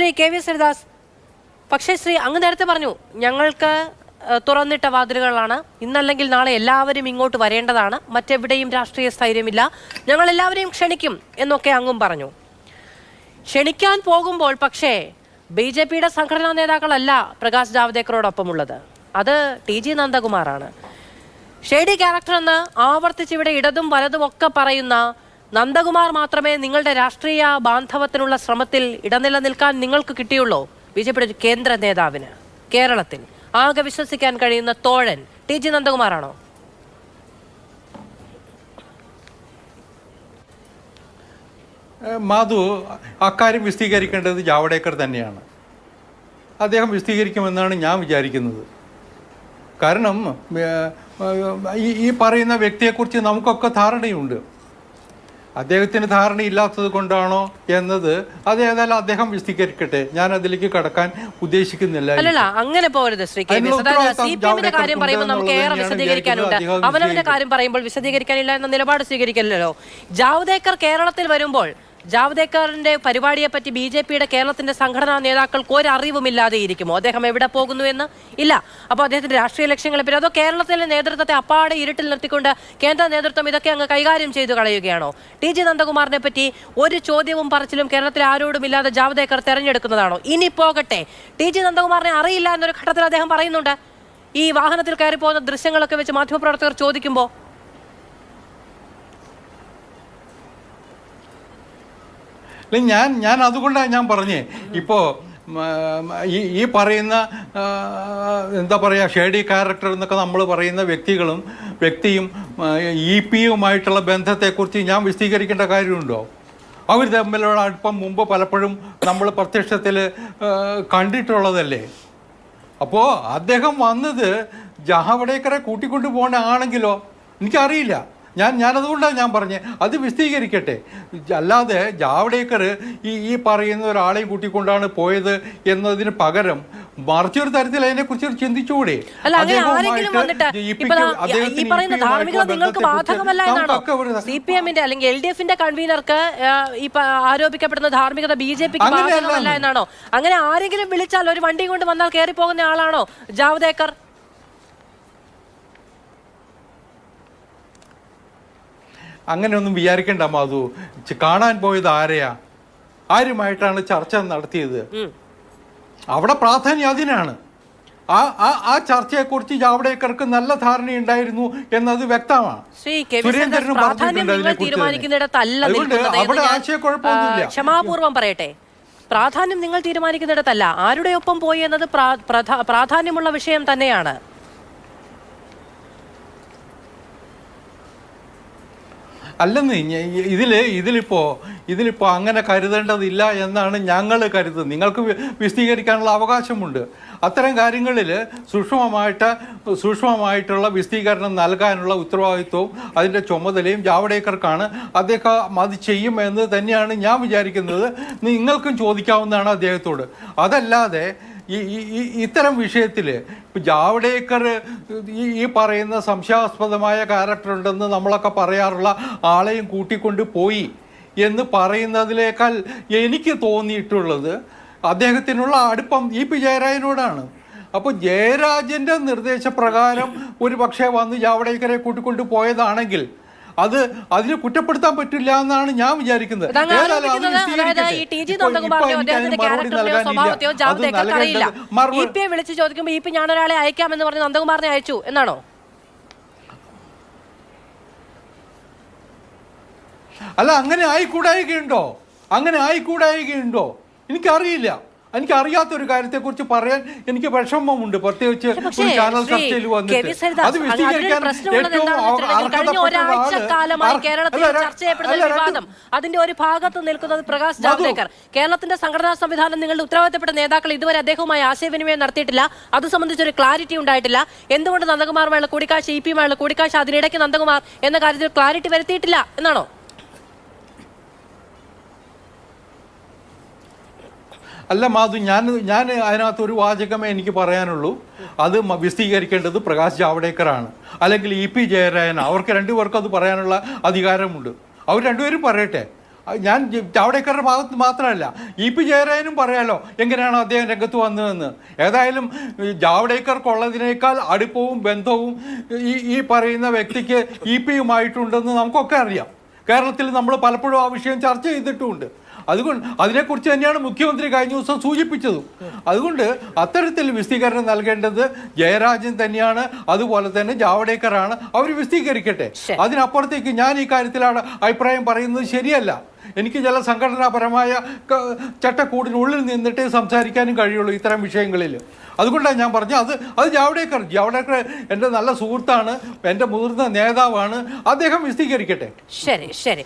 Shri K V Sreedas പക്ഷേ ശ്രീ അങ്ങ് നേരത്തെ പറഞ്ഞു ഞങ്ങൾക്ക് തുറന്നിട്ട വാതിലുകളാണ്. ഇന്നല്ലെങ്കിൽ നാളെ എല്ലാവരും ഇങ്ങോട്ട് വരേണ്ടതാണ്. മറ്റെവിടെയും രാഷ്ട്രീയ സ്ഥൈര്യമില്ല. ഞങ്ങൾ എല്ലാവരെയും ക്ഷണിക്കും എന്നൊക്കെ അങ്ങും പറഞ്ഞു. ക്ഷണിക്കാൻ പോകുമ്പോൾ പക്ഷേ ബി ജെ പിയുടെ സംഘടനാ നേതാക്കളല്ല പ്രകാശ് ജാവ്ദേക്കറോടൊപ്പമുള്ളത്. അത് ടി ജി നന്ദകുമാറാണ്. ഷേഡി ക്യാരക്ടർ എന്ന് ആവർത്തിച്ച് ഇവിടെ ഇടതും വലതും ഒക്കെ പറയുന്ന നന്ദകുമാർ മാത്രമേ നിങ്ങളുടെ രാഷ്ട്രീയ ബാന്ധവത്തിനുള്ള ശ്രമത്തിൽ ഇടനിലനിൽക്കാൻ നിങ്ങൾക്ക് കിട്ടിയുള്ളൂ. ബി ജെ പിയുടെ കേന്ദ്ര നേതാവിന്. കേരളത്തിൽ ആകെ വിശ്വസിക്കാൻ കഴിയുന്ന തോഴൻ ടി ജി നന്ദകുമാറാണോ? മാധു അക്കാര്യം വിശദീകരിക്കേണ്ടത് ജാവഡേക്കർ തന്നെയാണ്. അദ്ദേഹം വിശദീകരിക്കുമെന്നാണ് ഞാൻ വിചാരിക്കുന്നത്. കാരണം ഈ പറയുന്ന വ്യക്തിയെക്കുറിച്ച് നമുക്കൊക്കെ ധാരണയുണ്ട്. അദ്ദേഹത്തിന് ധാരണയില്ലാത്തത് കൊണ്ടാണോ എന്നത് അത് ഏതായാലും അദ്ദേഹം വിശദീകരിക്കട്ടെ. ഞാൻ അതിലേക്ക് കടക്കാൻ ഉദ്ദേശിക്കുന്നില്ല. അല്ലല്ല അങ്ങനെ പോകരുത് ശ്രീ കെ കാര്യം പറയുമ്പോൾ നമുക്ക് ഏറെ വിശദീകരിക്കാനുണ്ട്. അവനവന്റെ കാര്യം പറയുമ്പോൾ വിശദീകരിക്കാനില്ല എന്ന നിലപാട് സ്വീകരിക്കില്ലല്ലോ ജാവ്ദേക്കർ കേരളത്തിൽ വരുമ്പോൾ ജാവ്ദേക്കറിന്റെ പരിപാടിയെ പറ്റി ബി ജെ പിയുടെ കേരളത്തിന്റെ സംഘടനാ നേതാക്കൾക്ക് ഒരറിവുമില്ലാതെ ഇരിക്കുമോ? അദ്ദേഹം എവിടെ പോകുന്നു എന്ന്? ഇല്ല. അപ്പോൾ അദ്ദേഹത്തിന്റെ രാഷ്ട്രീയ ലക്ഷ്യങ്ങളെ പറ്റി അതോ കേരളത്തിലെ നേതൃത്വത്തെ അപ്പാടെ ഇരുട്ടിൽ നിർത്തിക്കൊണ്ട് കേന്ദ്ര നേതൃത്വം ഇതൊക്കെ അങ്ങ് കൈകാര്യം ചെയ്തു കളയുകയാണോ? ടി ജി നന്ദകുമാറിനെ പറ്റി ഒരു ചോദ്യവും പറച്ചിലും കേരളത്തിലെ ആരോടുമില്ലാതെ ജാവ്ദേക്കർ തെരഞ്ഞെടുക്കുന്നതാണോ? ഇനി പോകട്ടെ. ടി ജി നന്ദകുമാറിനെ അറിയില്ല എന്നൊരു ഘട്ടത്തിൽ അദ്ദേഹം പറയുന്നുണ്ട്. ഈ വാഹനത്തിൽ കയറി പോകുന്ന ദൃശ്യങ്ങളൊക്കെ വെച്ച് മാധ്യമപ്രവർത്തകർ ചോദിക്കുമ്പോൾ അല്ല ഞാൻ ഞാൻ അതുകൊണ്ടാണ് ഞാൻ പറഞ്ഞേ. ഇപ്പോൾ ഈ ഈ പറയുന്ന എന്താ പറയുക ഷേഡി ക്യാരക്ടർ എന്നൊക്കെ നമ്മൾ പറയുന്ന വ്യക്തികളും വ്യക്തിയും ഇ പിയുമായിട്ടുള്ള ബന്ധത്തെക്കുറിച്ച് ഞാൻ വിശദീകരിക്കേണ്ട കാര്യമുണ്ടോ? അവർ തമ്മിലുള്ള അടുപ്പം മുമ്പ് പലപ്പോഴും നമ്മൾ പ്രത്യക്ഷത്തിൽ കണ്ടിട്ടുള്ളതല്ലേ? അപ്പോൾ അദ്ദേഹം വന്നത് ജഹാവടേക്കറെ കൂട്ടിക്കൊണ്ടു പോകണ ആണെങ്കിലോ? എനിക്കറിയില്ല. ഞാൻ ഞാനതുകൊണ്ടാണ് ഞാൻ പറഞ്ഞത് അത് വിശദീകരിക്കട്ടെ. അല്ലാതെ ജാവഡേക്കർ ഈ ഈ പറയുന്ന ഒരാളെയും കൂട്ടിക്കൊണ്ടാണ് പോയത് എന്നതിന് പകരം മറിച്ചൊരു തരത്തിൽ അതിനെക്കുറിച്ച് കുറിച്ച് ചിന്തിച്ചുകൂടെ സി പി എമ്മിന്റെ അല്ലെങ്കിൽ എൽ ഡി എഫിന്റെ കൺവീനർക്ക് ഈ ആരോപിക്കപ്പെടുന്ന ധാർമ്മികത ബി ജെ പിക്ക് ബാധകമല്ല എന്ന്. എന്നാണോ? അങ്ങനെ ആരെങ്കിലും വിളിച്ചാൽ ഒരു വണ്ടി കൊണ്ട് വന്നാൽ കയറി പോകുന്ന ആളാണോ ജാവ്ദേക്കർ? അങ്ങനെയൊന്നും വിചാരിക്കേണ്ട മാധു. കാണാൻ പോയത് ആരെയാ? ആരുമായിട്ടാണ് ചർച്ച നടത്തിയത്? അവിടെ പ്രാധാന്യം അതിനാണ് ആ ആ കുറിച്ച് ചർച്ചയെക്കുറിച്ച് ജാവ്ഡേക്കർക്ക് നല്ല ധാരണയുണ്ടായിരുന്നു എന്നത് വ്യക്തമാണ് സുരേന്ദ്രനും പറഞ്ഞിട്ടുണ്ട് അവിടെ ആശയക്കുഴപ്പമൊന്നുമില്ല. ക്ഷമാപൂർവം പറയട്ടെ. പ്രാധാന്യം നിങ്ങൾ തീരുമാനിക്കുന്നിടത്തല്ല. ആരുടെ ഒപ്പം പോയി എന്നത് പ്രാധാന്യമുള്ള വിഷയം തന്നെയാണ്. അല്ലെന്ന് ഇതിൽ ഇതിൽ ഇതിലിപ്പോ ഇതിലിപ്പോ അങ്ങനെ കരുതേണ്ടതില്ല എന്നാണ് ഞങ്ങൾ കരുതുന്നത്. നിങ്ങൾക്ക് വിശദീകരിക്കാനുള്ള അവകാശമുണ്ട്. അത്തരം കാര്യങ്ങളിൽ സൂക്ഷ്മമായിട്ട് സൂക്ഷ്മമായിട്ടുള്ള വിശദീകരണം നൽകാനുള്ള ഉത്തരവാദിത്വവും അതിന്റെ ചുമതലയും ജാവഡേക്കർക്കാണ് അദ്ദേഹം അത് ചെയ്യുമെന്ന് തന്നെയാണ് ഞാൻ വിചാരിക്കുന്നത്. നിങ്ങൾക്കും ചോദിക്കാവുന്നതാണ് അദ്ദേഹത്തോട്. അതല്ലാതെ ഈ ഇത്തരം വിഷയത്തിൽ ഇപ്പം ജാവ്ഡേക്കർ ഈ ഈ പറയുന്ന സംശയാസ്പദമായ ക്യാരക്ടർ ഉണ്ടെന്ന് നമ്മളൊക്കെ പറയാറുള്ള ആളെയും കൂട്ടിക്കൊണ്ട് പോയി എന്ന് പറയുന്നതിനേക്കാൾ എനിക്ക് തോന്നിയിട്ടുള്ളത് അദ്ദേഹത്തിനുള്ള അടുപ്പം ഇ പി ജയരാജനോടാണ്. അപ്പോൾ ജയരാജന്റെ നിർദ്ദേശപ്രകാരം ഒരു പക്ഷേ വന്ന് ജാവ്ഡേക്കറെ കൂട്ടിക്കൊണ്ട് പോയതാണെങ്കിൽ അത് അതിനെ കുറ്റപ്പെടുത്താൻ പറ്റില്ല എന്നാണ് ഞാൻ വിചാരിക്കുന്നത്. വിളിച്ച് ചോദിക്കുമ്പോൾ ഇ പി ഞാനൊരാളെ അയക്കാമെന്ന് പറഞ്ഞ് നന്ദകുമാറിനെ അയച്ചു. എന്നാണോ? അല്ല അങ്ങനെ ആയിക്കൂടായികയുണ്ടോ? അങ്ങനെ ആയിക്കൂടായികയുണ്ടോ? എനിക്കറിയില്ല. എനിക്ക് അറിയാത്ത ഒരു കാര്യത്തെക്കുറിച്ച് പറയാൻ എനിക്ക് വിഷമമുണ്ട്. പ്രത്യേകിച്ച് ഒരു ചാനൽ ചർച്ചയിൽ വന്നിട്ട്. അത് വിശദീകരിക്കാൻ ഏറ്റവും അതിന്റെ ഒരു ഭാഗത്ത് നിൽക്കുന്നത് പ്രകാശ്. ജാവ്ദേക്കർ. കേരളത്തിന്റെ സംഘടനാ സംവിധാനം നിങ്ങളുടെ ഉത്തരവാദിത്തപ്പെട്ട നേതാക്കൾ ഇതുവരെ അദ്ദേഹവുമായി ആശയവിനിമയം നടത്തിയിട്ടില്ല. അത് സംബന്ധിച്ച് ഒരു ക്ലാരിറ്റി ഉണ്ടായിട്ടില്ല. എന്തുകൊണ്ട് നന്ദകുമാറുമായുള്ള കൂടിക്കാഴ്ച ഇ പിയുമായുള്ള കൂടിക്കാഴ്ച അതിനിടയ്ക്ക് നന്ദകുമാർ എന്ന കാര്യത്തിൽ ക്ലാരിറ്റി വരുത്തിയിട്ടില്ല എന്നാണോ? അല്ല മാധു ഞാൻ ഞാൻ അതിനകത്ത് ഒരു വാചകമേ എനിക്ക് പറയാനുള്ളൂ. അത് വിശദീകരിക്കേണ്ടത് പ്രകാശ് ജാവ്ഡേക്കറാണ് അല്ലെങ്കിൽ ഇ പി ജയരാജൻ അവർക്ക് രണ്ടുപേർക്കും അത് പറയാനുള്ള അധികാരമുണ്ട്. അവർ രണ്ടുപേരും പറയട്ടെ. ഞാൻ ജാവ്ദേക്കറുടെ ഭാഗത്ത് മാത്രമല്ല ഇ പി ജയരാജനും പറയാലോ എങ്ങനെയാണ് അദ്ദേഹം രംഗത്ത് വന്നതെന്ന്. ഏതായാലും ജാവഡേക്കർക്കുള്ളതിനേക്കാൾ അടുപ്പവും ബന്ധവും ഈ ഈ പറയുന്ന വ്യക്തിക്ക് ഇ പിയുമായിട്ടുണ്ടെന്ന് നമുക്കൊക്കെ അറിയാം. കേരളത്തിൽ നമ്മൾ പലപ്പോഴും ആ വിഷയം ചർച്ച ചെയ്തിട്ടുമുണ്ട്. അതുകൊണ്ട് അതിനെക്കുറിച്ച് തന്നെയാണ് മുഖ്യമന്ത്രി കഴിഞ്ഞ ദിവസം സൂചിപ്പിച്ചതും. അതുകൊണ്ട് അത്തരത്തിൽ വിശദീകരണം നൽകേണ്ടത് ജയരാജൻ തന്നെയാണ്. അതുപോലെ തന്നെ ജാവ്ദേക്കറാണ്. അവർ വിശദീകരിക്കട്ടെ. അതിനപ്പുറത്തേക്ക് ഞാൻ ഈ കാര്യത്തിലാണ് അഭിപ്രായം പറയുന്നത് ശരിയല്ല. എനിക്ക് ചില സംഘടനാപരമായ ചട്ടക്കൂടിനുള്ളിൽ നിന്നിട്ടേ സംസാരിക്കാനും കഴിയുള്ളൂ ഇത്തരം വിഷയങ്ങളിൽ. അതുകൊണ്ടാണ് ഞാൻ പറഞ്ഞത്. അത് അത് ജാവ്ദേക്കർ ജാവ്ദേക്കർ എന്റെ നല്ല സുഹൃത്താണ് എന്റെ മുതിർന്ന നേതാവാണ്. അദ്ദേഹം വിശദീകരിക്കട്ടെ. ശരി ശരി.